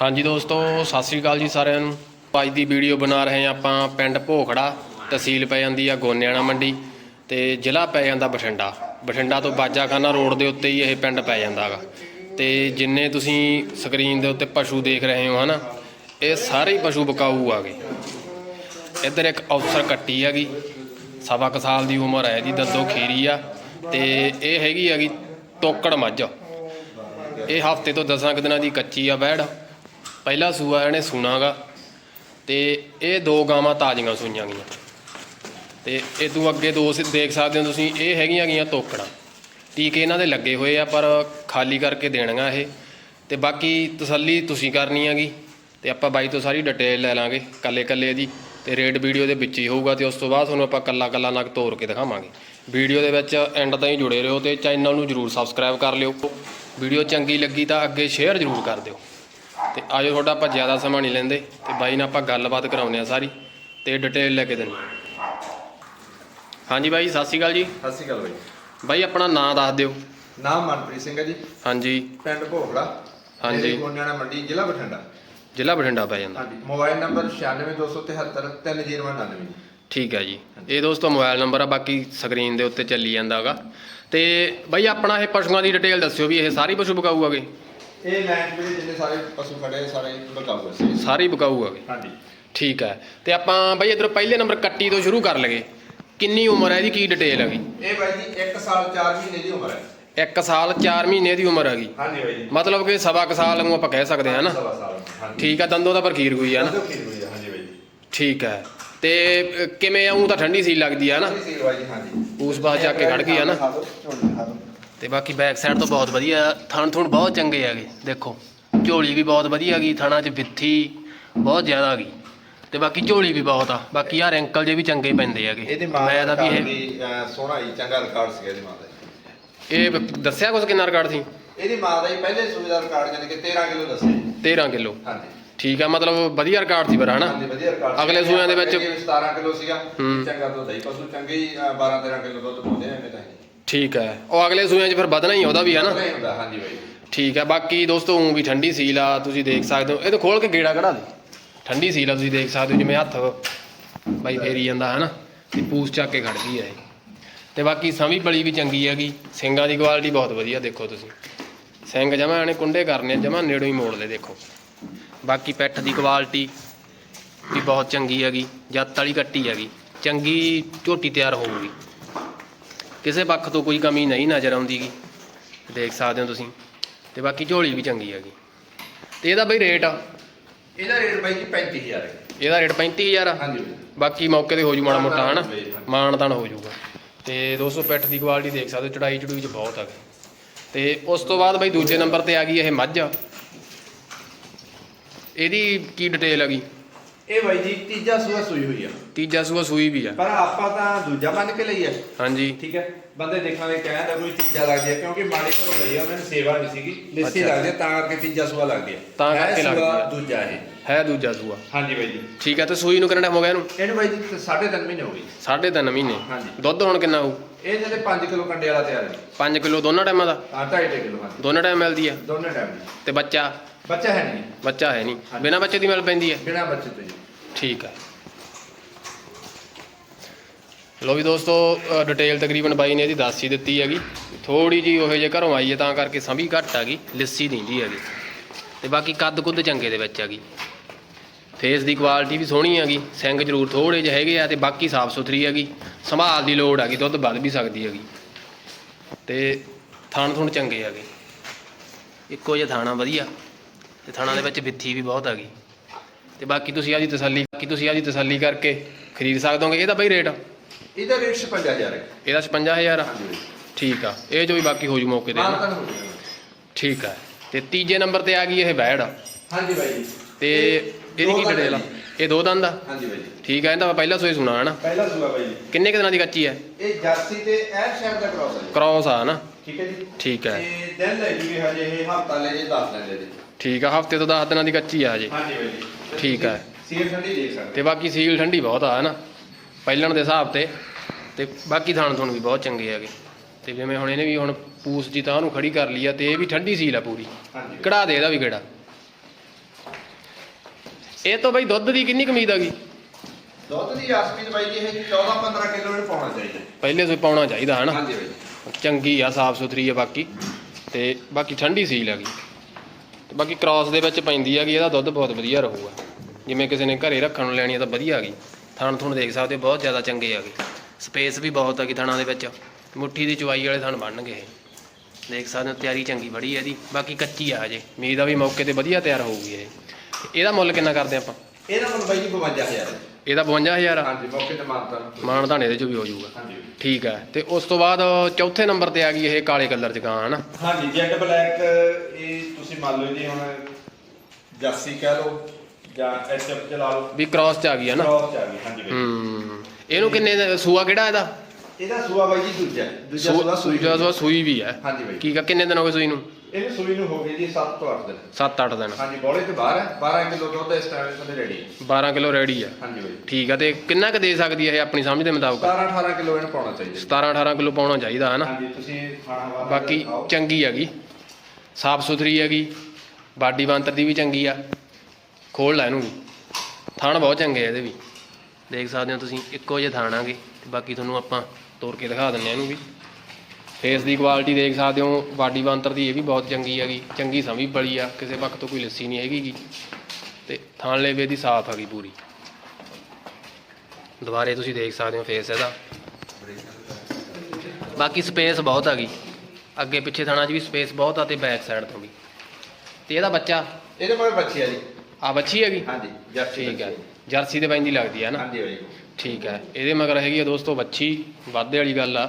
ਹਾਂਜੀ ਦੋਸਤੋ, ਸਤਿ ਸ੍ਰੀ ਅਕਾਲ ਜੀ ਸਾਰਿਆਂ ਨੂੰ। ਅੱਜ ਦੀ ਵੀਡੀਓ ਬਣਾ ਰਹੇ ਹਾਂ ਆਪਾਂ ਪਿੰਡ ਭੋਖੜਾ, ਤਹਿਸੀਲ ਪੈ ਜਾਂਦੀ ਆ ਗੋਨਿਆਣਾ ਮੰਡੀ ਤੇ ਜ਼ਿਲ੍ਹਾ ਪੈ ਜਾਂਦਾ ਬਠਿੰਡਾ। ਬਠਿੰਡਾ ਤੋਂ ਬਾਜਾਖਾਨਾ ਰੋਡ ਦੇ ਉੱਤੇ ਹੀ ਇਹ ਪਿੰਡ ਪੈ ਜਾਂਦਾ ਹੈਗਾ ਤੇ ਜਿੰਨੇ ਤੁਸੀਂ ਸਕਰੀਨ ਦੇ ਉੱਤੇ ਪਸ਼ੂ ਦੇਖ ਰਹੇ ਹੋ ਹਨਾ, ਇਹ ਸਾਰੇ ਹੀ ਪਸ਼ੂ ਬਕਾਊ ਆਗੇ ਇੱਧਰ ਇੱਕ ਅਫਸਰ ਕੱਟੀ ਹੈਗੀ, ਸਵਾ ਕੁ ਸਾਲ ਦੀ ਉਮਰ ਹੈ ਜੀ ਦੱਦੋ ਖੀਰੀ ਆ ਤੇ ਇਹ ਹੈਗੀ ਹੈਗੀ ਤੋਕੜ ਮੱਝ। ਇਹ ਹਫ਼ਤੇ ਤੋਂ 10 ਕੁ ਦਿਨਾਂ ਦੀ ਕੱਚੀ ਆ ਬੈੜ। ਪਹਿਲਾ ਸੂਆ ਇਹਨੇ ਸੁਣਾਗਾ ਤੇ ਇਹ ਦੋ ਗਾਵਾਂ ਤਾਜ਼ੀਆਂ ਸੂਈਆਂ ਗਈਆਂ। ਤੇ ਇਹ ਤੋਂ ਅੱਗੇ ਦੋ ਸ- ਦੇਖ ਸਕਦੇ ਹੋ ਤੁਸੀਂ, ਇਹ ਹੈਗੀਆਂ ਗੀਆਂ ਤੋਕੜਾਂ। ਟੀਕੇ ਇਹਨਾਂ ਦੇ ਲੱਗੇ ਹੋਏ ਆ, ਪਰ ਖਾਲੀ ਕਰਕੇ ਦੇਣੀਆਂ ਇਹ। ਤੇ ਬਾਕੀ ਤਸੱਲੀ ਤੁਸੀਂ ਕਰਨੀ ਹੈਗੀ, ਤੇ ਆਪਾਂ ਬਾਈ ਤੋਂ ਸਾਰੀ ਡਿਟੇਲ ਲੈ ਲਾਂਗੇ ਕੱਲੇ ਕੱਲੇ ਦੀ। ਤੇ ਰੇਟ ਵੀਡੀਓ ਦੇ ਵਿੱਚ ਹੀ ਹੋਊਗਾ, ਤੇ ਉਸ ਤੋਂ ਬਾਅਦ ਤੁਹਾਨੂੰ ਆਪਾਂ ਕੱਲਾ ਕੱਲਾ ਨਗ ਤੋੜ ਕੇ ਦਿਖਾਵਾਂਗੇ। ਵੀਡੀਓ ਦੇ ਵਿੱਚ ਐਂਡ ਤਾਈਂ ਜੁੜੇ ਰਹੋ ਤੇ ਚੈਨਲ ਨੂੰ ਜਰੂਰ ਸਬਸਕ੍ਰਾਈਬ ਕਰ ਲਿਓ। ਵੀਡੀਓ ਚੰਗੀ ਲੱਗੀ ਤਾਂ ਅੱਗੇ ਸ਼ੇਅਰ ਜਰੂਰ ਕਰ ਦਿਓ। ਤੇ ਆਜੋ ਤੁਹਾਡਾ ਆਪਾਂ ਜ਼ਿਆਦਾ ਸਮਾਂ ਨਹੀਂ ਲੈਂਦੇ ਤੇ ਬਾਈ ਨਾਲ ਆਪਾਂ ਗੱਲਬਾਤ ਕਰਾਉਂਦੇ ਆ ਸਾਰੀ ਤੇ ਡਿਟੇਲ ਲੈ ਕੇ ਦਿੰਦੇ ਹਾਂਜੀ ਬਾਈ ਸਤਿ ਸ਼੍ਰੀ ਅਕਾਲ ਜੀ। ਸਤਿ ਸ਼੍ਰੀ ਅਕਾਲ ਬਾਈ। ਬਾਈ ਆਪਣਾ ਨਾਮ ਦੱਸ ਦਿਓ। ਨਾਮ ਮਨਪ੍ਰੀਤ ਸਿੰਘ ਹੈ ਜੀ। ਹਾਂਜੀ। ਪਿੰਡ ਭੋਗੜਾ। ਹਾਂਜੀ। ਗੋਨਿਆਣਾ ਮੰਡੀ ਜ਼ਿਲ੍ਹਾ ਬਠਿੰਡਾ। ਜ਼ਿਲ੍ਹਾ ਬਠਿੰਡਾ ਪੈ ਜਾਂਦਾ। ਹਾਂਜੀ। ਮੋਬਾਈਲ ਨੰਬਰ 96273 3099 ਠੀਕ ਹੈ ਜੀ। ਇਹ ਦੋਸਤੋ ਮੋਬਾਈਲ ਨੰਬਰ ਆ ਬਾਕੀ ਸਕਰੀਨ ਦੇ ਉੱਤੇ ਚੱਲੀ ਜਾਂਦਾਗਾ ਤੇ ਬਾਈ ਆਪਣਾ ਇਹ ਪਸ਼ੂਆਂ ਦੀ ਡਿਟੇਲ ਦੱਸਿਓ ਵੀ ਇਹ ਸਾਰੇ ਪਸ਼ੂ ਬਕਾਊ ਆਗੇ ਇਹ ਲੈਂਡ ਦੇ ਜਿੰਨੇ ਸਾਰੇ ਪਸ਼ੂ ਖੜੇ ਆ, ਸਾਰੇ ਬਕਾਊ ਸੀ ਸਾਰੇ ਹੀ ਬਕਾਊ ਆਗੇ ਹਾਂਜੀ। ਠੀਕ ਹੈ ਤੇ ਆਪਾਂ ਬਾਈ ਇਧਰੋਂ ਪਹਿਲੇ ਨੰਬਰ ਕੱਟੀ ਤੋਂ ਸ਼ੁਰੂ ਕਰ ਲਗੇ ਕਿੰਨੀ ਉਮਰ ਹੈ ਇਹਦੀ? ਕੀ ਡਿਟੇਲ ਹੈਗੀ ਇਹ ਬਾਈ ਜੀ 1 ਸਾਲ 4 ਮਹੀਨੇ ਦੀ ਉਮਰ ਹੈ 1 ਸਾਲ 4 ਮਹੀਨੇ ਦੀ ਉਮਰ ਹੈਗੀ ਹਾਂਜੀ ਬਾਈ ਜੀ। ਮਤਲਬ ਕਿ ਸਵਾ ਕੁ ਸਾਲ ਨੂੰ ਆਪਾਂ ਕਹਿ ਸਕਦੇ ਹਾਂ ਨਾ। ਸਵਾ ਸਾਲ ਹਾਂਜੀ। ਠੀਕ ਆ ਦੰਦੋਂ ਦਾ ਪਰਖੀਰ ਹੋਈ ਆ ਨਾ। ਦੱਸੋ ਕੀ ਹੋਈ ਆ? ਹਾਂਜੀ ਬਾਈ ਜੀ। ਠੀਕ ਹੈ ਤੇ ਕਿਵੇਂ ਆਉਂ ਤਾਂ ਠੰਡੀ ਸੀ ਲੱਗਦੀ ਆ ਨਾ। ਸਹੀ ਸੀ ਬਾਈ ਜੀ ਹਾਂਜੀ। ਉਸ ਬਾਅਦ ਜਾ ਕੇ ਖੜ ਗਈ ਆ ਨਾ। ਤੇ ਬਾਕੀ ਬੈਕ ਸਾਈਡ ਤੋਂ ਬਹੁਤ ਵਧੀਆ ਥਣ ਥੁਣ ਬਹੁਤ ਚੰਗੇ ਹੈਗੇ ਦੇਖੋ। ਝੋਲੀ ਵੀ ਬਹੁਤ ਵਧੀਆ ਗਈ ਥਣਾ 'ਚ ਵਿੱਥੀ ਬਹੁਤ ਜ਼ਿਆਦਾ ਗਈ। ਤੇ ਬਾਕੀ ਝੋਲੀ ਵੀ ਬਹੁਤ ਆ ਬਾਕੀ ਆ ਰੈਂਕਲ ਜੇ ਵੀ ਚੰਗੇ ਪੈਂਦੇ ਹੈਗੇ। ਇਹਦੀ ਮਾਂ ਮੈਂ ਦਾ ਵੀ ਇਹ ਸੋਹਣਾ ਹੀ ਚੰਗਾ ਰਿਕਾਰਡ ਸੀ ਇਹਦੀ ਮਾਂ ਦਾ ਜੀ। ਇਹ ਦੱਸਿਆ ਕੁਛ ਕਿੰਨਾ ਰਿਕਾਰਡ ਸੀ? ਇਹਦੀ ਮਾਂ ਦਾ ਹੀ ਪਹਿਲੇ ਦਾ ਰਿਕਾਰਡ ਜਾਨੀ ਕਿ 13 ਕਿਲੋ ਦੱਸਿਆ ਜੀ। 13 ਕਿਲੋ। ਹਾਂਜੀ। ਠੀਕ ਆ ਮਤਲਬ ਵਧੀਆ ਰਿਕਾਰਡ ਸੀ ਪਰ ਹਨਾ? ਹਾਂਜੀ ਵਧੀਆ ਰਿਕਾਰਡ ਅਗਲੇ ਸੂਇਆਂ ਦੇ ਵਿੱਚ- 17 ਕਿਲੋ ਸੀਗਾ। ਹੂੰ। ਚੰਗਾ ਦੁੱਧ ਹੈ ਪਸ਼ੂ ਚੰਗੇ ਹੀ 12 13 ਕਿਲੋ ਦੁੱਧ ਪਾਉਂਦੇ ਐਵੇਂ ਤਾਂ ਠੀਕ ਹੈ। ਉਹ ਅਗਲੇ ਸੂਆਂ 'ਚ ਫਿਰ ਵਧਣਾ ਹੀ ਆ ਉਹਦਾ ਵੀ ਨਹੀਂ ਹੁੰਦਾ ਹਾਂਜੀ ਬਾਈ। ਠੀਕ ਹੈ ਬਾਕੀ ਦੋਸਤੋ ਉਂ ਵੀ ਠੰਡੀ ਸੀਲ ਆ ਤੁਸੀਂ ਦੇਖ ਸਕਦੇ ਹੋ। ਇਹ ਤਾਂ ਖੋਲ ਕੇ ਗੇੜਾ ਕਢਾ ਦੇ। ਠੰਡੀ ਸੀਲ ਆ ਤੁਸੀਂ ਦੇਖ ਸਕਦੇ ਹੋ ਜਿਵੇਂ ਹੱਥ ਬਾਈ ਫੇਰੀ ਜਾਂਦਾ ਹੈ ਨਾ। ਤੇ ਪੂਸ ਚੱਕ ਕੇ ਖੜ ਗਈ ਹੈ ਇਹ। ਤੇ ਬਾਕੀ ਸਮੀ ਬਲੀ ਵੀ ਚੰਗੀ ਹੈਗੀ। ਸਿੰਗਾਂ ਦੀ ਕੁਆਲਿਟੀ ਬਹੁਤ ਵਧੀਆ ਦੇਖੋ ਤੁਸੀਂ। ਸਿੰਘ ਜਮਾ ਨੇ ਕੁੰਡੇ ਕਰਨੇ ਜਮਾ ਨੇੜੋਂ ਹੀ ਮੋੜ ਲੈ ਦੇਖੋ। ਬਾਕੀ ਪੈਠ ਦੀ ਕੁਆਲਿਟੀ ਵੀ ਬਹੁਤ ਚੰਗੀ ਹੈਗੀ ਜੱਤ ਵਾਲੀ ਕੱਟੀ ਹੈਗੀ। ਚੰਗੀ ਝੋਟੀ ਤਿਆਰ ਹੋਊਗੀ। ਕਿਸੇ ਪੱਖ ਤੋਂ ਕੋਈ ਕਮੀ ਨਹੀਂ ਨਜ਼ਰ ਆਉਂਦੀਗੀ ਦੇਖ ਸਕਦੇ ਹੋ ਤੁਸੀਂ। ਤੇ ਬਾਕੀ ਝੋਲੀ ਵੀ ਚੰਗੀ ਹੈਗੀ। ਤੇ ਇਹਦਾ ਬਈ ਰੇਟ ਆ? ਇਹਦਾ ਰੇਟ ਬਾਈ ਜੀ 35000 ਹੈ। ਇਹਦਾ ਰੇਟ 35000 ਆ? ਹਾਂਜੀ ਬਾਕੀ ਮੌਕੇ ਤੇ ਹੋ ਜੂ ਮਾੜਾ ਮੋਟਾ ਹਨਾ? ਹਾਂਜੀ। ਮਾਨਤਾਨ ਹੋ ਜਾਊਗਾ ਤੇ 200 ਪਿੱਠ ਦੀ ਕੁਆਲਿਟੀ ਦੇਖ ਸਕਦੇ ਹੋ ਚੜਾਈ ਚੜੂਈ ਚ ਬਹੁਤ ਆ ਤੇ ਉਸ ਤੋਂ ਬਾਅਦ ਬਈ ਦੂਜੇ ਨੰਬਰ ਤੇ ਆ ਗਈ ਇਹ ਮੱਝ। ਇਹਦੀ ਕੀ ਡਿਟੇਲ ਹੈਗੀ? ਇਹ ਬਾਈ ਜੀ ਤੀਜਾ ਸੂਆ ਸੂਈ ਹੋਈ ਆ। ਤੀਜਾ ਸੂਆ ਸੂਈ ਵੀ ਆ। ਪਰ ਆਪਾਂ ਤਾਂ ਦੂਜਾ ਮੰਨ ਕੇ ਲਈ ਆ। ਹਾਂਜੀ। ਠੀਕ ਹੈ। ਬੰਦੇ ਦੇਖਾਂਗੇ ਕਹਿੰਦਾ ਕੋਈ ਤੀਜਾ ਲੱਗਦੀ ਆ ਕਿਉਂਕਿ ਮਾੜੀ ਘਰੋਂ ਲਈ ਆ ਉਹਨਾਂ ਨੇ ਸੇਵਾ ਨਹੀਂ ਸੀਗੀ। ਲਿੱਸੀ। ਲੱਗਦੀ ਆ ਤਾਂ ਕਰਕੇ ਤੀਜਾ ਸੂਆ ਲੱਗਦੀ ਆ ਤਾਂ ਹੈ ਕਰਕੇ ਲੱਗਦੀ ਸੂਆ ਆ। ਦੂਜਾ ਇਹ। ਹੈ ਦੂਜਾ ਸੂਆ। ਹਾਂਜੀ ਬਾਈ ਜੀ। ਠੀਕ ਹੈ ਤੇ ਸੂਈ ਨੂੰ ਕਿੰਨਾ ਟਾਈਮ ਹੋ ਗਿਆ ਇਹਨੂੰ? ਇਹਨੂੰ ਬਾਈ ਜੀ ਸਾਢੇ ਤਿੰਨ ਮਹੀਨੇ ਹੋ ਗਏ। ਸਾਢੇ ਤਿੰਨ ਮਹੀਨੇ। ਹਾਂਜੀ। ਦੁੱਧ ਹੁਣ ਕਿੰਨਾ ਹੋਊ? ਇਹ ਜਿਹੜੇ 5 ਕਿਲੋ ਕੰਡੇ ਵਾਲਾ ਤਿਆਰ ਹੈ। 5 ਕਿਲੋ ਦੋਨਾਂ ਟਾਈਮਾਂ ਦਾ? ਆ 2.5 ਕਿਲੋ ਹਾਂਜੀ। ਦੋਨਾਂ ਟਾਈਮ ਮਿਲਦੀ ਹੈ ਦੋਨੇ ਟਾਈਮ ਤੇ ਬੱਚਾ? ਬੱਚਾ ਹੈ ਨਹੀਂ। ਬੱਚਾ ਹੈ ਨਹੀਂ। ਬਿਨਾਂ ਬੱਚੇ ਦੀ ਮਿਲ ਪੈਂਦੀ ਹੈ? ਬਿਨਾ ਬੱਚੇ ਤੋਂ ਜੀ। ਠੀਕ ਹੈ ਲੋ ਵੀ ਦੋਸਤੋ ਡਿਟੇਲ ਤਕਰੀਬਨ ਬਾਈ ਨੇ ਇਹਦੀ ਦੱਸ ਹੀ ਦਿੱਤੀ ਹੈਗੀ। ਥੋੜੀ ਜੀ ਉਹੋ ਜੇ ਘਰੋਂ ਆਈ ਹੈ ਤਾਂ ਕਰਕੇ ਸੰਭੀ ਘੱਟ ਹੈਗੀ ਲਿੱਸੀ ਦਿੰਦੀ ਹੈਗੀ। ਤੇ ਬਾਕੀ ਕੱਦ ਕੁੱਦ ਚੰਗੇ ਦੇ ਵਿੱਚ ਹੈਗੀ। ਫੇਸ ਦੀ ਕੁਆਲਿਟੀ ਵੀ ਸੋਹਣੀ ਹੈਗੀ ਸਿੰਘ ਜ਼ਰੂਰ ਥੋੜੇ ਜਿਹੇ ਹੈਗੇ ਆ ਤੇ ਬਾਕੀ ਸਾਫ਼ ਸੁਥਰੀ ਹੈਗੀ। ਸੰਭਾਲ ਦੀ ਲੋੜ ਹੈਗੀ ਦੁੱਧ ਵੱਧ ਵੀ ਸਕਦੀ ਹੈਗੀ। ਤੇ ਥਣ ਥੁਣ ਚੰਗੇ ਹੈਗੇ। ਇੱਕੋ ਜਿਹਾ ਥਾਣਾ ਵਧੀਆ। ਤੇ ਥਾਣਾ ਦੇ ਵਿੱਚ ਵਿੱਥੀ ਵੀ ਬਹੁਤ ਹੈਗੀ ਤੇ ਬਾਕੀ ਤੁਸੀਂ ਆਦੀ ਤਸੱਲੀ ਬਾਕੀ ਤੁਸੀਂ ਆਦੀ ਤਸੱਲੀ ਕਰਕੇ ਖਰੀਦ ਸਕਦੇ ਹੋਗੇ। ਇਹਦਾ ਬਈ ਰੇਟ? ਇਹਦਾ ਰੇਟ 55000 ਹੈ। ਇਹਦਾ 55000 ਆ? ਹਾਂਜੀ ਠੀਕ ਆ। ਇਹ ਜੋ ਵੀ ਬਾਕੀ ਹੋ ਜੂ ਮੌਕੇ ਤੇ। ਹੋ ਜਾਏਗਾ ਠੀਕ ਆ। ਤੇ ਤੀਜੇ ਨੰਬਰ ਤੇ ਆ ਗਈ ਇਹ ਬੈੜ। ਆ ਹਾਂਜੀ ਬਾਈ। ਜੀ ਤੇ ਇਹਦੀ ਦੋ ਕੀ ਦੰਦ ਡਿਟੇਲ ਆ? ਇਹ ਦੋ ਦੰਦ ਆ? ਹਾਂਜੀ ਬਾਈ। ਜੀ ਠੀਕ ਆ ਇਹਦਾ ਮੈਂ ਪਹਿਲਾਂ ਸੋਈ ਸੁਣਾ ਹਨਾ? ਪਹਿਲਾ ਸੂਆ ਬਾਈ ਜੀ। ਕਿੰਨੇ ਕੁ ਦਿਨਾਂ ਦੀ ਕੱਚੀ ਹੈ? ਇਹ ਜਰਸੀ ਤੇ ਐਰ ਸ਼ਹਿਰ ਦਾ ਕ੍ਰਾਸ ਹੈ ਜੀ। ਕ੍ਰੋਸ ਆ ਨਾ ਠੀਕ ਹੈ ਜੀ। ਠੀਕ ਹੈ। ਤੇ ਦਿਨ ਲੈ ਜੂਗੇ ਹਜੇ ਇਹ ਹਫਤਾ ਲੈ ਜੇ 10 ਦਿਨ ਲੈ ਜੇ। ਠੀਕ ਆ ਹਫ਼ਤੇ ਤੋਂ 10 ਦਿਨਾਂ ਦੀ ਕੱਚੀ ਆ ਹਜੇ ਹਾਂਜੀ ਬਾਈ ਜੀ। ਠੀਕ ਠੰਡੀ ਦੇਖ ਸਕਦੇ। ਤੇ ਬਾਕੀ ਸੀਲ ਠੰਡੀ ਬਹੁਤ ਆ ਹਨਾ? ਪਹਿਲਣ ਦੇ ਹਿਸਾਬ ਤੇ। ਤੇ ਬਾਕੀ ਥਾਣ ਥੁਣ ਵੀ ਬਹੁਤ ਚੰਗੇ ਹੈਗੇ। ਤੇ ਜਿਵੇਂ ਹੁਣ ਇਹਨੇ ਵੀ ਹੁਣ ਪੂਸ ਜੀ ਤਾਂ ਉਹਨੂੰ ਖੜੀ ਕਰ ਲਈ ਆ ਤੇ ਇਹ ਵੀ ਠੰਡੀ ਸੀਲ ਆ ਪੂਰੀ। ਹਾਂਜੀ। ਕਢਾ ਦੇ ਇਹਦਾ ਵੀ ਕਿਹੜਾ ਇਹ ਤੋਂ ਬਈ ਦੁੱਧ ਦੀ ਕਿੰਨੀ ਕਮੀਦ ਆ ਗਈ ਦੁੱਧ ਦੀ ਆਸਮੀਨ ਬਾਈ ਜੀ ਇਹ 14 15 ਕਿਲੋ ਨੂੰ ਪਾਉਣਾ ਚਾਹੀਦਾ। ਪਹਿਲੇ ਤੋਂ ਪਾਉਣਾ ਚਾਹੀਦਾ ਹਨਾ? ਹਾਂਜੀ ਬਾਈ ਚੰਗੀ ਆ ਸਾਫ਼ ਸੁਥਰੀ ਆ ਬਾਕੀ। ਤੇ ਬਾਕੀ ਠੰਡੀ ਸੀਲ ਹੈਗੀ। ਤੇ ਬਾਕੀ ਕ੍ਰਾਸ ਦੇ ਵਿੱਚ ਪੈਂਦੀ ਹੈਗੀ ਇਹਦਾ ਦੁੱਧ ਬਹੁਤ ਵਧੀਆ ਰਹੂਗਾ। ਜਿਵੇਂ ਕਿਸੇ ਨੇ ਘਰੇ ਰੱਖਣ ਨੂੰ ਲੈਣੀ ਆ ਤਾਂ ਵਧੀਆ ਹੈਗੀ ਥਣ ਥੁਣ ਦੇਖ ਸਕਦੇ ਹੋ, ਬਹੁਤ ਜ਼ਿਆਦਾ ਚੰਗੇ ਹੈਗੇ ਸਪੇਸ ਵੀ ਬਹੁਤ ਹੈਗੀ ਥਣਾਂ ਦੇ ਵਿੱਚ। ਮੁੱਠੀ ਦੀ ਚਵਾਈ ਵਾਲੇ ਥਣ ਬਣਨਗੇ ਇਹ। ਦੇਖ ਸਕਦੇ ਹੋ, ਤਿਆਰੀ ਚੰਗੀ ਬੜੀ ਹੈ ਇਹਦੀ। ਬਾਕੀ ਕੱਚੀ ਆ ਹਜੇ। ਮੀਦ ਆ ਵੀ ਮੌਕੇ ਤੇ ਵਧੀਆ ਤਿਆਰ ਹੋਊਗੀ ਇਹ। ਇਹਦਾ ਮੁੱਲ ਕਿੰਨਾ ਕਰਦੇ ਆਪਾਂ? ਇਹਦਾ ਮੁੱਲ ਬਾਈ ਜੀ 52000 ਹੈ ਇਹਦਾ 52000 ਆ? ਹਾਂਜੀ ਮੌਕੇ ਤੇ ਮਾਨਤਾ ਮਾਨ ਧਾਣੇ ਦੇ ਚ ਵੀ ਹੋ ਜਾਊਗਾ। ਹਾਂਜੀ ਠੀਕ ਹੈ ਤੇ ਉਸ ਤੋਂ ਬਾਅਦ ਚੌਥੇ ਨੰਬਰ ਤੇ ਆ ਗਈ ਇਹ ਕਾਲੇ ਕਲਰ ਚ ਗਾਂ ਹਨਾ? ਹਾਂਜੀ ਜੈਟ ਬਲੈਕ ਇਹ ਤੁਸੀਂ ਮੰਨ ਲਓ ਜੀ ਹੁਣ ਜਾਸੀ ਕਹਿ ਲਓ ਜਾਂ ਐਚਐਫ ਚਲਾ ਲਓ। ਵੀ ਕ੍ਰਾਸ ਚ ਆ ਗਈ ਹੈ ਨਾ ਕ੍ਰੋਸ ਚ ਆ ਗਈ ਹਾਂਜੀ ਬਾਈ ਹੂੰ। ਇਹਨੂੰ ਕਿੰਨੇ ਦਾ- ਸੂਆ ਕਿਹੜਾ ਇਹਦਾ? ਇਹਦਾ ਸੂਆ ਬਾਈ ਜੀ ਦੂਜਾ। ਦੂਜਾ ਸੂਆ ਸੂਈ ਦੂਜਾ ਸੂਆ ਸੂਈ ਵੀ ਹੈ। ਹਾਂਜੀ ਬਾਈ। ਠੀਕ ਆ ਕਿੰਨੇ ਦਿਨ ਹੋ ਗਏ ਸੂਈ ਨੂੰ? ਇਹਨੂੰ ਸੂਈ ਨੂੰ ਹੋ ਗਈ ਜੀ 7 ਤੋਂ 8 ਦਿਨ। 7-8 ਦਿਨ। ਹਾਂਜੀ ਬੋਲੇ ਤੋਂ ਬਾਹਰ ਹੈ 12 ਕਿਲੋ ਦੁੱਧ ਇਸ ਟਾਈਮ ਸਾਡੇ ਰੈਡੀ ਹੈ 12 ਕਿਲੋ ਰੈਡੀ ਆ। ਹਾਂਜੀ ਬਾਈ। ਠੀਕ ਆ ਤੇ ਕਿੰਨਾ ਕੁ ਦੇ ਸਕਦੀ ਹੈ ਇਹ ਆਪਣੀ ਸਮਝ ਦੇ ਮੁਤਾਬਕ? 17 18 ਕਿਲੋ ਇਹਨੂੰ ਪਾਉਣਾ ਚਾਹੀਦਾ। ਜੀ। 17-18 ਕਿਲੋ ਪਾਉਣਾ ਚਾਹੀਦਾ ਹੈ ਨਾ ਹਾਂਜੀ ਤੁਸੀਂ ਖਾਣਾ ਵਾਲਾ ਬਾਕੀ ਖਾਓ। ਚੰਗੀ ਹੈਗੀ। ਸਾਫ਼ ਸੁਥਰੀ ਹੈਗੀ। ਬਾਡੀ ਬੰਤਰ ਦੀ ਵੀ ਚੰਗੀ ਆ। ਖੋਲ ਲੈ ਇਹਨੂੰ ਵੀ। ਥਣ ਬਹੁਤ ਚੰਗੇ ਆ ਇਹਦੇ ਵੀ। ਦੇਖ ਸਕਦੇ ਹੋ ਤੁਸੀਂ ਇੱਕੋ ਜਿਹੇ ਥਣ ਆਗੇ ਤੇ ਬਾਕੀ ਤੁਹਾਨੂੰ ਆਪਾਂ ਤੋੜ ਕੇ ਦਿਖਾ ਦਿੰਨੇ ਆ ਇਹਨੂੰ ਵੀ। ਫੇਸ ਦੀ ਕੁਆਲਿਟੀ ਦੇਖ ਸਕਦੇ ਹੋ ਬਾਡੀ ਬੰਤਰ ਦੀ ਇਹ ਵੀ ਬਹੁਤ ਚੰਗੀ ਹੈਗੀ ਚੰਗੀ ਸਮੀ ਬੜੀ ਆ ਕਿਸੇ ਪੱਖ ਤੋਂ ਕੋਈ ਲੱਸੀ ਨਹੀਂ ਹੈਗੀ ਗੀ। ਤੇ ਥਣ ਲੇਵੇ ਦੀ ਸਾਫ਼ ਹੈਗੀ ਪੂਰੀ। ਦੁਬਾਰੇ ਤੁਸੀਂ ਦੇਖ ਸਕਦੇ ਹੋ ਫੇਸ ਇਹਦਾ। ਬਾਕੀ ਸਪੇਸ ਬਹੁਤ ਹੈਗੀ। ਅੱਗੇ ਪਿੱਛੇ ਥਾਣਾ 'ਚ ਵੀ ਸਪੇਸ ਬਹੁਤ ਆ ਤੇ ਬੈਕ ਸਾਈਡ ਤੋਂ ਵੀ। ਤੇ ਇਹਦਾ ਬੱਚਾ? ਇਹਦੇ ਕੋਲ ਬੱਚੀ ਆ ਜੀ। ਆ ਬੱਚੀ ਹੈਗੀ? ਹਾਂਜੀ ਜਰਸੀ ਠੀਕ ਹੈ ਜਰਸੀ ਦੇ ਪੈਂਦੀ ਲੱਗਦੀ ਹੈ ਨਾ? ਹਾਂਜੀ ਬਾਈ ਠੀਕ ਹੈ ਇਹਦੇ ਮਗਰ ਹੈਗੀ ਆ ਦੋਸਤੋ ਬੱਚੀ। ਵਾਧੇ ਵਾਲੀ ਗੱਲ ਆ।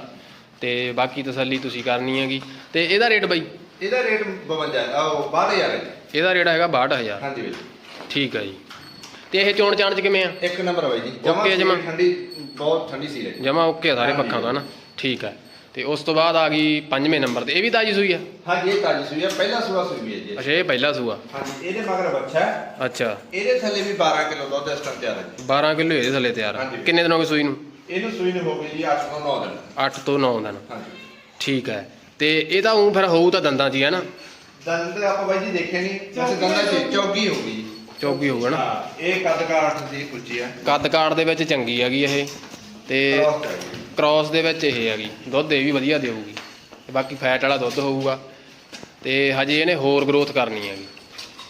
ਤੇ ਬਾਕੀ ਤਸੱਲੀ ਤੁਸੀਂ ਕਰਨੀ ਹੈਗੀ। ਤੇ ਇਹਦਾ ਰੇਟ ਬਾਈ? ਇਹਦਾ ਰੇਟ 52 ਉਹ 12000 ਹੈ ਜੀ। ਇਹਦਾ ਰੇਟ ਹੈਗਾ 62000 ਹਾਂਜੀ ਬਾਈ ਠੀਕ ਹੈ ਜੀ। ਤੇ ਇਹ ਚੋਣ ਚਾਣ ਚ ਕਿਵੇਂ ਆ? ਇੱਕ ਨੰਬਰ ਬਾਈ ਜੀ। ਜਮਾ Okay, ਜਮਾਂ। ਠੰਡੀ ਬਹੁਤ ਠੰਡੀ ਸੀ ਰਹੀ ਜਮਾ ਓਕੇ ਆ ਸਾਰੇ ਪੱਖਾਂ ਤੋਂ ਨਾ। ਠੀਕ ਹੈ। ਤੇ ਉਸ ਤੋਂ ਬਾਅਦ ਆ ਗਈ ਪੰਜਵੇਂ ਨੰਬਰ ਤੇ। ਇਹ ਵੀ ਤਾਜੀ ਸੂਈ ਆ? ਹਾਂਜੀ ਇਹ ਤਾਜੀ ਸੂਈ ਹੈ ਪਹਿਲਾ ਸੂਆ ਸੂਈ ਵੀ ਹੈ ਜੀ। ਅੱਛਾ ਇਹ ਪਹਿਲਾ ਸੂਆ। ਹਾਂਜੀ ਇਹਦੇ ਮਗਰ ਬੱਚਾ ਹੈ। ਅੱਛਾ। ਇਹਦੇ ਥੱਲੇ ਵੀ 12 ਕਿਲੋ ਦੁੱਧ ਇਸ ਟਾਈਮ ਤਿਆਰ ਹੈ ਜੀ। 12 ਕਿਲੋ ਇਹਦੇ ਥੱਲੇ ਤਿਆਰ ਆ। ਹਾਂਜੀ। ਕਿੰਨੇ ਦਿਨ ਹੋ ਗਏ ਸੂਈ ਨੂੰ? ਇਹਨੂੰ ਸੂਈ ਨੂੰ ਹੋ ਗਈ ਜੀ 8 ਤੋਂ 9 ਦਿਨ। 8 ਤੋਂ 9 ਦਿਨ। ਹਾਂਜੀ। ਠੀਕ ਹੈ। ਤੇ ਇਹ ਤਾਂ ਉਂ ਫਿਰ ਹੋਊ ਤਾਂ ਦੰਦਾਂ 'ਚ ਹੀ ਹੈ ਨਾ? ਦੰਦ ਆਪਾਂ ਬਾਈ ਜੀ ਦੇਖੇ ਨਹੀਂ। ਵੈਸੇ ਦੰਦਾਂ ਚ ਚੌਗੀ। ਹੋ ਗਈ ਜੀ। ਚੌਗੀ ਹੋਊਗਾ ਨਾ? ਹਾਂ ਇਹ ਕੱਦ ਕਾਠ ਦੀ ਉੱਚੀ ਹੈ ਕੱਦ ਕਾਠ ਦੇ ਵਿੱਚ ਚੰਗੀ ਹੈਗੀ ਇਹ। ਤੇ ਕ੍ਰਾਸ ਹੈ ਜੀ। ਕ੍ਰਾਸ ਦੇ ਵਿੱਚ ਇਹ ਹੈਗੀ। ਦੁੱਧ ਇਹ ਵੀ ਵਧੀਆ ਦੇਊਗੀ। ਤੇ ਬਾਕੀ ਫੈਟ ਵਾਲਾ ਦੁੱਧ ਹੋਊਗਾ। ਤੇ ਹਜੇ ਇਹਨੇ ਹੋਰ ਗਰੋਥ ਕਰਨੀ ਹੈਗੀ।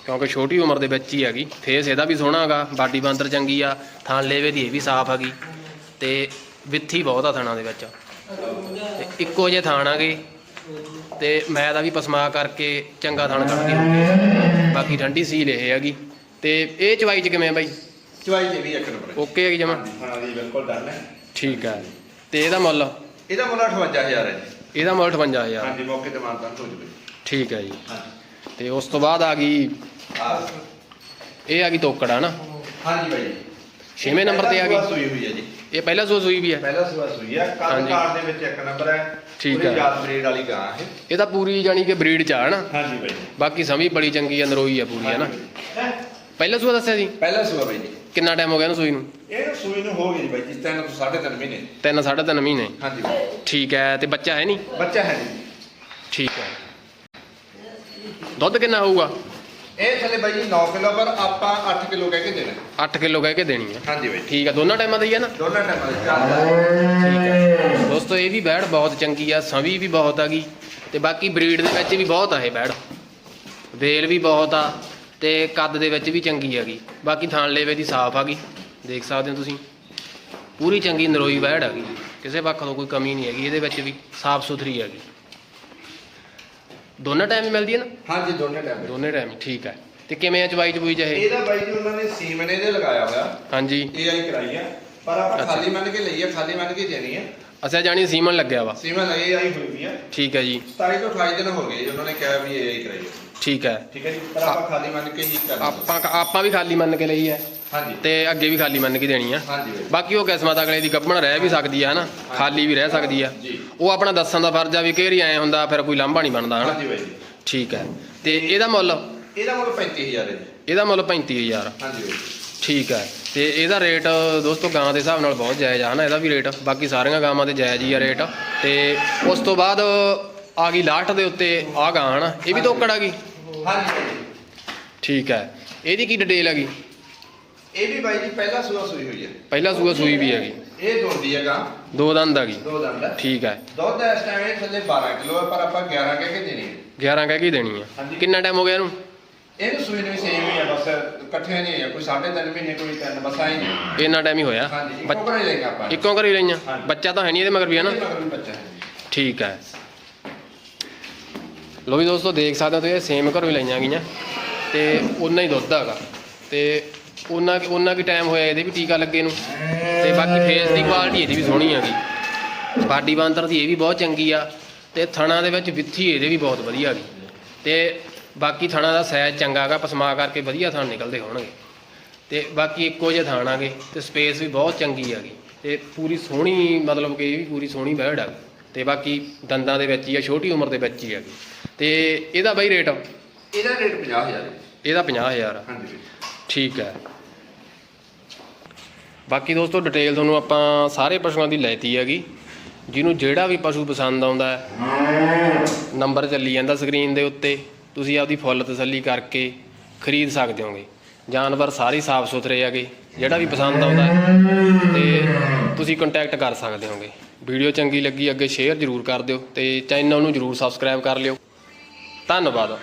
ਕਿਉਂਕਿ ਛੋਟੀ ਉਮਰ ਦੇ ਵਿੱਚ ਹੀ ਹੈਗੀ। ਫੇਸ ਇਹਦਾ ਵੀ ਸੋਹਣਾ ਹੈਗਾ। ਬਾਡੀ ਬਾਂਦਰ ਚੰਗੀ ਆ। ਥਣ ਲੇਵੇ ਦੀ ਇਹ ਵੀ ਸਾਫ਼ ਹੈਗੀ। ਤੇ ਵਿੱਥੀ ਬਹੁਤ ਆ ਥਣਾਂ ਦੇ ਵਿੱਚ। ਤੇ ਇੱਕੋ ਜਿਹੇ ਥਾਣ ਆਗੇ ਤੇ ਮੈਂ ਦਾ ਵੀ ਪਸਮਾ ਕਰਕੇ ਚੰਗਾ ਥਣ ਕੱਢਦੀ ਹੋਊਗੀ ਬਾਕੀ ਠੰਡੀ ਸੀਲ ਇਹ ਹੈਗੀ। ਤੇ ਇਹ ਚਵਾਈ ਚ ਕਿਵੇਂ ਆ ਬਾਈ? ਚਵਾਈ ਤੇ ਵੀ ਇੱਕ ਨੰਬਰ ਹੈ ਓਕੇ ਹੈਗੀ ਜਮਾ? ਹਾਂ ਜੀ ਬਿਲਕੁਲ ਡਨ ਹੈ। ਠੀਕ ਹੈ ਤੇ ਇਹਦਾ ਮੁੱਲ? ਇਹਦਾ ਮੁੱਲ 58000 ਹੈ ਜੀ। ਇਹਦਾ ਮੁੱਲ 58000 ਹਾਂਜੀ ਮੌਕੇ ਤੇ ਮਾਨਤਾਨ ਹੋ ਜੂਵੇ। ਠੀਕ ਹੈ ਜੀ। ਹਾਂਜੀ। ਤੇ ਉਸ ਤੋਂ ਬਾਅਦ ਆ ਗਈ ਆ ਇਹ ਆ ਗਈ ਤੋਕੜਾ ਨਾ? ਹਾਂਜੀ ਬਾਈ ਜੀ। ਛੇਵੇਂ ਨੰਬਰ ਤੇ ਆ ਪਹਿਲਾ ਗਈ। ਸੂਆ ਸੂਈ ਹੋਈ ਹੈ ਜੀ। ਇਹ ਪਹਿਲਾ ਸੂਆ ਸੂਈ ਵੀ ਹੈ ਪਹਿਲਾ ਸੂਆ ਸੂਈ ਹੈ ਕੱਦ ਹਾਂਜੀ। ਕਾਠ ਦੇ ਵਿੱਚ ਇੱਕ ਨੰਬਰ ਹੈ ਠੀਕ ਪੂਰੀ ਹੈ। ਜਾਤ ਬਰੀਡ ਵਾਲੀ ਗਾਂ ਹੈ ਇਹ ਤਾਂ ਪੂਰੀ ਜਾਨੀ ਕਿ ਬਰੀਡ ਚ ਆ ਨਾ। ਹਾਂਜੀ ਬਾਈ ਬਾਕੀ ਸਮੀ ਬੜੀ ਚੰਗੀ ਆ ਨਰੋਈ ਆ ਪੂਰੀ ਹੈ ਨਾ। ਪਹਿਲਾ ਸੂਆ ਦੱਸਿਆ ਜੀ ਪਹਿਲਾ ਸੂਆ ਬਾਈ ਜੀ। ਕਿੰਨਾ ਟਾਈਮ ਹੋ ਗਿਆ ਇਹਨੂੰ ਸੂਈ ਨੂੰ? ਇਹ ਸੂਈ ਨੂੰ ਹੋ ਗਈ ਜੀ ਬਾਈ ਜੀ ਤਿੰਨ ਤੋਂ ਸਾਢੇ ਤਿੰਨ ਮਹੀਨੇ। ਤਿੰਨ ਸਾਢੇ ਤਿੰਨ ਮਹੀਨੇ। ਹਾਂਜੀ। ਬਾਈ ਠੀਕ ਹੈ ਤੇ ਬੱਚਾ ਹੈ ਨਹੀਂ? ਬੱਚਾ ਹੈ ਜੀ ਠੀਕ ਹੈ। ਦੁੱਧ ਕਿੰਨਾ ਹੋਊਗਾ? ਇਹ ਥੱਲੇ ਬਾਈ ਜੀ 9 ਕਿਲੋ ਪਰ ਆਪਾਂ 8 ਕਿਲੋ ਕਹਿ ਕੇ ਦੇਣਾ। 8 ਕਿਲੋ ਕਹਿ ਕੇ ਦੇਣੀ ਹੈ। ਹਾਂਜੀ ਬਾਈ। ਠੀਕ ਹੈ ਦੋਨਾਂ ਟਾਈਮਾਂ ਦਾ ਹੀ ਹੈ ਨਾ? ਦੋਨਾਂ ਟਾਈਮਾਂ ਦੇ ਚਾਰ ਠੀਕ ਹੈ ਦੋਸਤੋ ਇਹ ਵੀ ਬੈੜ ਬਹੁਤ ਚੰਗੀ ਆ ਸਵੀ ਵੀ ਬਹੁਤ ਆਗੀ ਤੇ ਬਾਕੀ ਬਰੀਡ ਦੇ ਵਿੱਚ ਵੀ ਬਹੁਤ ਆ ਇਹ ਬੈੜ। ਵੇਲ ਵੀ ਬਹੁਤ ਆ ਤੇ ਕੱਦ ਦੇ ਵਿੱਚ ਵੀ ਚੰਗੀ ਹੈਗੀ। ਬਾਕੀ ਥਾਣ ਲੇਵੇ ਦੀ ਸਾਫ਼ ਆਗੀ ਦੇਖ ਸਕਦੇ ਹੋ ਤੁਸੀਂ। ਪੂਰੀ ਚੰਗੀ ਨਰੋਈ ਬੈੜ ਹੈਗੀ ਕਿਸੇ ਪੱਖ ਤੋਂ ਕੋਈ ਕਮੀ ਨਹੀਂ ਹੈਗੀ ਇਹਦੇ ਵਿੱਚ ਵੀ ਸਾਫ਼ ਸੁਥਰੀ ਹੈਗੀ। ਦੋਨਾਂ ਟਾਈਮ ਮਿਲਦੀ ਹੈ ਨਾ? ਹਾਂਜੀ ਦੋਨੇ ਟਾਈਮ ਦੋਨੇ ਟਾਈਮ ਠੀਕ ਹੈ। ਤੇ ਕਿਵੇਂ ਆ ਚਵਾਈ ਚਬੂਈ ਇਹ ਇਹਦਾ ਬਾਈ ਜੀ ਉਹਨਾਂ ਨੇ ਸੀਮਨ ਇਹਦੇ ਲਗਾਇਆ ਹੋਇਆ। ਹਾਂਜੀ। ਇਹ ਆਈ ਕਰਾਈ ਆ ਪਰ ਆਪਾਂ ਅੱਛਾ। ਖਾਲੀ ਮੰਨ ਕੇ ਲਈ ਆ ਖਾਲੀ ਮੰਨ ਕੇ ਦੇਣੀ ਆ ਅੱਛਾ ਜਾਣੀ ਸੀਮਨ ਲੱਗਿਆ ਵਾ। ਸੀਮਨ ਇਹ ਆਈ ਹੋਈ ਵੀ ਆ ਠੀਕ ਹੈ ਜੀ। 27 ਤੋਂ 28 ਦਿਨ ਹੋ ਗਏ ਜੀ ਉਹਨਾਂ ਨੇ ਕਿਹਾ ਵੀ ਇਹ ਆਈ ਕਰਾਈ ਆ ਠੀਕ ਹੈ। ਠੀਕ ਹੈ ਜੀ ਪਰ ਆਪਾਂ ਖਾਲੀ ਮੰਨ ਕੇ ਹੀ ਕਰਨਾ ਆਪਾਂ ਆਪਾਂ ਵੀ ਖਾਲੀ ਮੰਨ ਕੇ ਲਈ ਹੈ। ਹਾਂਜੀ। ਤੇ ਅੱਗੇ ਵੀ ਖਾਲੀ ਮੰਨ ਕੇ ਦੇਣੀ ਆ। ਹਾਂਜੀ ਬਾਈ। ਬਾਕੀ ਉਹ ਕਿਸਮਤ ਅਗਲੇ ਦੀ ਗੱਭਣ ਰਹਿ ਵੀ ਸਕਦੀ ਆ ਹਨਾ ਖਾਲੀ ਵੀ ਰਹਿ ਸਕਦੀ ਆ। ਜੀ। ਉਹ ਆਪਣਾ ਦੱਸਣ ਦਾ ਫਰਜ਼ ਆ ਵੀ ਕਈ ਵਾਰੀ ਐ ਹੁੰਦਾ ਫਿਰ ਕੋਈ ਲਾਂਭਾ ਨਹੀਂ ਬਣਦਾ ਹਨਾ? ਹਾਂਜੀ ਬਾਈ ਜੀ। ਠੀਕ ਹੈ ਤੇ ਇਹਦਾ ਮੁੱਲ? ਇਹਦਾ ਮੁੱਲ 35000 ਹੈ ਜੀ। ਇਹਦਾ ਮੁੱਲ 35000 ਹਾਂਜੀ ਬਾਈ ਠੀਕ ਹੈ ਤੇ ਇਹਦਾ ਰੇਟ ਦੋਸਤੋ ਗਾਂ ਦੇ ਹਿਸਾਬ ਨਾਲ ਬਹੁਤ ਜਾਇਜ਼ ਆ ਹਨਾ? ਇਹਦਾ ਵੀ ਰੇਟ। ਬਾਕੀ ਸਾਰੀਆਂ ਗਾਵਾਂ ਦੇ ਜਾਇਜ਼ ਹੀ ਆ ਰੇਟ। ਤੇ ਉਸ ਤੋਂ ਬਾਅਦ ਆ ਗਈ ਲਾਸਟ ਦੇ ਉੱਤੇ ਆ ਗਾਂ ਹਨਾ? ਇਹ ਵੀ ਤੋਕੜ ਆ ਗਈ? ਹਾਂਜੀ ਬਾਈ ਜੀ। ਠੀਕ ਹੈ ਇਹਦੀ ਕੀ ਡਿਟੇਲ ਹੈਗੀ ਇਹ ਵੀ ਬਾਈ ਜੀ ਪਹਿਲਾ ਸੂਆ ਸੂਈ ਹੋਈ ਹੈ। ਪਹਿਲਾ ਸੂਆ ਸੂਈ ਵੀ ਹੈਗੀ। ਇਹ ਦੋਂਦੀ ਹੈਗਾ। ਦੋ ਦੰਦ ਹੈਗੀ ਦੋ ਦੰਦ ਹੈ ਠੀਕ ਹੈ ਦੁੱਧ ਇਸ ਟਾਈਮ ਇਹ ਥੱਲੇ 12 ਕਿਲੋ ਹੈ ਪਰ ਆਪਾਂ 11 ਕਹਿ ਕੇ ਦੇਣੀ ਹੈ। 11 ਕਹਿ ਕੇ ਹੀ। ਦੇਣੀ ਹਾਂਜੀ। ਕਿੰਨਾ ਟਾਈਮ ਹੋ ਗਿਆ ਇਹਨੂੰ? ਇਹਨੂੰ ਸੂਈ ਨੂੰ ਸੇਮ ਹੀ ਹੈ ਬਸ ਇਕੱਠੇ ਨਹੀਂ ਹੈ ਕੋਈ 3.5 ਮਹੀਨੇ ਕੋਈ 3 ਬਸ ਆਈ ਨਹੀਂ ਇੰਨਾ ਟਾਈਮ ਹੀ ਹੋਇਆ। ਹਾਂਜੀ ਬੱਚ- ਇੱਕੋ ਘਰੇ ਲੈਂਗੇ ਆਪਾਂ। ਇੱਕੋਂ ਘਰੀ ਲਈਆਂ ਹਾਂਜੀ। ਬੱਚਾ ਤਾਂ ਹੈ ਨਹੀਂ ਇਹਦੇ ਮਗਰ ਵੀ ਹੈ ਨਾ? ਇਹਦੇ ਮਗਰ ਵੀ ਬੱਚਾ ਹੈ। ਠੀਕ ਹੈ। ਲੋ ਵੀ ਦੋਸਤੋ ਦੇਖ ਸਕਦੇ ਹੋ ਤੁਸੀਂ ਇਹ ਸੇਮ ਘਰੋਂ ਹੀ ਲਈਆਂ ਗਈਆਂ ਤੇ ਉਨਾ ਹੀ ਦੁੱਧ ਹੈਗਾ ਤੇ ਉਹਨਾਂ ਉਹਨਾਂ ਕੀ ਟਾਈਮ ਹੋਇਆ ਇਹਦੇ ਵੀ ਟੀਕਾ ਲੱਗੇ ਨੂੰ। ਤੇ ਬਾਕੀ ਫੇਸ ਦੀ ਕੁਆਲਿਟੀ ਇਹਦੀ ਵੀ ਸੋਹਣੀ ਹੈਗੀ ਬਾਡੀ ਬਾਂਦਰ ਦੀ ਇਹ ਵੀ ਬਹੁਤ ਚੰਗੀ ਆ। ਤੇ ਥਣਾ ਦੇ ਵਿੱਚ ਵਿੱਥੀ ਇਹਦੇ ਵੀ ਬਹੁਤ ਵਧੀਆ ਹੈਗੀ ਤੇ ਬਾਕੀ ਥਣਾ ਦਾ ਸਾਈਜ਼ ਚੰਗਾ ਹੈਗਾ ਪਸਮਾ ਕਰਕੇ ਵਧੀਆ ਥਣ ਨਿਕਲਦੇ ਹੋਣਗੇ। ਤੇ ਬਾਕੀ ਇੱਕੋ ਜਿਹੇ ਥਾਣ ਆਗੇ ਤੇ ਸਪੇਸ ਵੀ ਬਹੁਤ ਚੰਗੀ ਹੈਗੀ ਤੇ ਪੂਰੀ ਸੋਹਣੀ ਮਤਲਬ ਕਿ ਇਹ ਵੀ ਪੂਰੀ ਸੋਹਣੀ ਬੈੜ ਆ। ਤੇ ਬਾਕੀ ਦੰਦਾਂ ਦੇ ਵਿੱਚ ਹੀ ਆ ਛੋਟੀ ਉਮਰ ਦੇ ਵਿੱਚ ਹੀ ਹੈਗੀ ਤੇ ਇਹਦਾ ਬਈ ਰੇਟ ਇਹਦਾ ਰੇਟ 50000 ਹੈ ਇਹਦਾ 50000 ਆ। ਹਾਂਜੀ। ਠੀਕ ਹੈ। ਬਾਕੀ ਦੋਸਤੋ ਡਿਟੇਲ ਤੁਹਾਨੂੰ ਆਪਾਂ ਸਾਰੇ ਪਸ਼ੂਆਂ ਦੀ ਲੈਤੀ ਹੈਗੀ। ਜਿਹਨੂੰ ਜਿਹੜਾ ਵੀ ਪਸ਼ੂ ਪਸੰਦ ਆਉਂਦਾ ਹੈ ਨੰਬਰ ਚੱਲੀ ਜਾਂਦਾ ਸਕਰੀਨ ਦੇ ਉੱਤੇ। ਤੁਸੀਂ ਆਪਦੀ ਫੁੱਲ ਤਸੱਲੀ ਕਰਕੇ ਖਰੀਦ ਸਕਦੇ ਹੋਗੇ। ਜਾਨਵਰ ਸਾਰੇ ਸਾਫ਼ ਸੁਥਰੇ ਹੈਗੇ, ਜਿਹੜਾ ਵੀ ਪਸੰਦ ਆਉਂਦਾ ਹੈ, ਤੇ ਤੁਸੀਂ ਕੰਟੈਕਟ ਕਰ ਸਕਦੇ ਹੋਗੇ। ਵੀਡੀਓ ਚੰਗੀ ਲੱਗੀ, ਅੱਗੇ ਸ਼ੇਅਰ ਜ਼ਰੂਰ ਕਰ ਦਿਓ ਤੇ ਚੈਨਲ ਨੂੰ ਜ਼ਰੂਰ ਸਬਸਕ੍ਰਾਈਬ ਕਰ ਲਿਓ। ਧੰਨਵਾਦ।